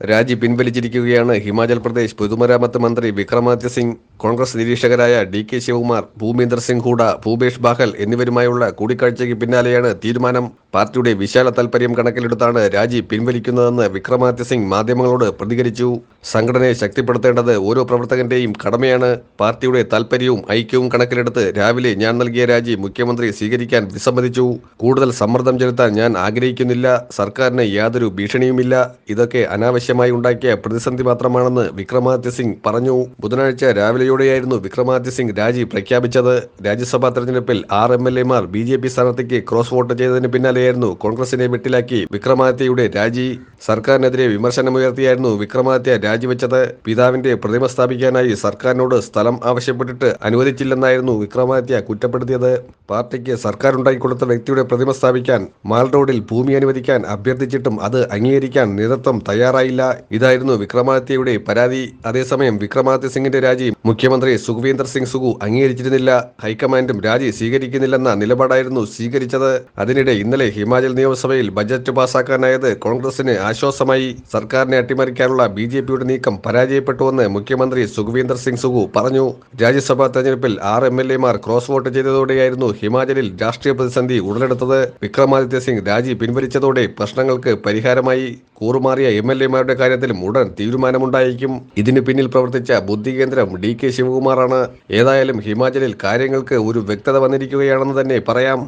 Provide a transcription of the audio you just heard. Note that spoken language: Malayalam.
രാജി പിൻവലിച്ചിരിക്കുകയാണ് ഹിമാചൽ പ്രദേശ് പൊതുമരാമത്ത് മന്ത്രി വിക്രമാദിത്യ സിംഗ് കോൺഗ്രസ് നിരീക്ഷകരായ ഡി കെ ശിവകുമാർ ഭൂമീന്ദർ സിംഗ് ഹൂഡ ഭൂപേഷ് ബാഹൽ എന്നിവരുമായുള്ള കൂടിക്കാഴ്ചയ്ക്ക് പിന്നാലെയാണ് തീരുമാനം. പാർട്ടിയുടെ വിശാല താൽപര്യം കണക്കിലെടുത്താണ് രാജി പിൻവലിക്കുന്നതെന്ന് വിക്രമാദിത്യ സിംഗ് മാധ്യമങ്ങളോട് പ്രതികരിച്ചു. സംഘടനയെ ശക്തിപ്പെടുത്തേണ്ടത് ഓരോ പ്രവർത്തകന്റെയും കടമയാണ്. പാർട്ടിയുടെ താൽപര്യവും ഐക്യവും കണക്കിലെടുത്ത് രാവിലെ ഞാൻ നൽകിയ രാജി മുഖ്യമന്ത്രി സ്വീകരിക്കാൻ വിസമ്മതിച്ചു. കൂടുതൽ സമ്മർദ്ദം ചെലുത്താൻ ഞാൻ ആഗ്രഹിക്കുന്നില്ല. സർക്കാരിന് യാതൊരു ഭീഷണിയുമില്ല. ഇതൊക്കെ അനാവശ്യമായി ഉണ്ടാക്കിയ പ്രതിസന്ധി മാത്രമാണെന്ന് വിക്രമാദിത്യ സിംഗ് പറഞ്ഞു. ബുധനാഴ്ച രാവിലെയോടെയായിരുന്നു വിക്രമാദിത്യ സിംഗ് രാജി പ്രഖ്യാപിച്ചത്. രാജ്യസഭാ തെരഞ്ഞെടുപ്പിൽ ആറ് എം എൽ എമാർ ബി ജെ പി സ്ഥാനാർത്ഥിക്ക് ക്രോസ് വോട്ട് ചെയ്തതിന് പിന്നാലെയായിരുന്നു കോൺഗ്രസിനെ വെട്ടിലാക്കി വിക്രമാദിത്യയുടെ രാജി. സർക്കാരിനെതിരെ വിമർശനമുയർത്തിയായിരുന്നു വിക്രമാദിത്യ രാജിവെച്ചത്. പിതാവിന്റെ പ്രതിമ സ്ഥാപിക്കാനായി സർക്കാരിനോട് സ്ഥലം ആവശ്യപ്പെട്ടിട്ട് അനുവദിച്ചില്ലെന്നായിരുന്നു വിക്രമാദിത്യ കുറ്റപ്പെടുത്തിയത്. പാർട്ടിക്ക് സർക്കാർ ഉണ്ടാക്കിക്കൊടുത്ത വ്യക്തിയുടെ പ്രതിമ സ്ഥാപിക്കാൻ മാൽ റോഡിൽ ഭൂമി അനുവദിക്കാൻ അഭ്യർത്ഥിച്ചിട്ടും അത് അംഗീകരിക്കാൻ നേതൃത്വം തയ്യാറായില്ല. ഇതായിരുന്നു വിക്രമാദിത്യയുടെ പരാതി. അതേസമയം വിക്രമാദിത്യ സിംഗിന്റെ രാജി മുഖ്യമന്ത്രി സുഖവീന്ദർ സിംഗ് സുഖു അംഗീകരിച്ചിരുന്നില്ല. ഹൈക്കമാൻഡും രാജി സ്വീകരിക്കുന്നില്ലെന്ന നിലപാടായിരുന്നു സ്വീകരിച്ചത്. അതിനിടെ ഇന്നലെ ഹിമാചൽ നിയമസഭയിൽ ബജറ്റ് പാസാക്കാനായത് കോൺഗ്രസിന് ആശ്വാസമായി. സർക്കാരിനെ അട്ടിമറിക്കാനുള്ള ബി ജെ പിയുടെ നീക്കം പരാജയപ്പെട്ടുവെന്ന് മുഖ്യമന്ത്രി സുഖവീന്ദർ സിംഗ് സുഖു പറഞ്ഞു. രാജ്യസഭാ തെരഞ്ഞെടുപ്പിൽ ആറ് എം എൽ എമാർ ക്രോസ് വോട്ട് ചെയ്തതോടെയായിരുന്നു ഹിമാചലിൽ രാഷ്ട്രീയ പ്രതിസന്ധി ഉടലെടുത്തത്. വിക്രമാദിത്യ സിംഗ് രാജി പിൻവലിച്ചതോടെ പ്രശ്നങ്ങൾക്ക് പരിഹാരമായി. കൂറുമാറിയ എം എൽ എമാരുടെ കാര്യത്തിലും ഉടൻ തീരുമാനമുണ്ടായിരിക്കും ഇതിനു പിന്നിൽ പ്രവർത്തിച്ച ബുദ്ധി കേന്ദ്രം ഡി കെ ശിവകുമാറാണ്. ഏതായാലും ഹിമാചലിൽ കാര്യങ്ങൾക്ക് ഒരു വ്യക്തത വന്നിരിക്കുകയാണെന്ന് തന്നെ പറയാം.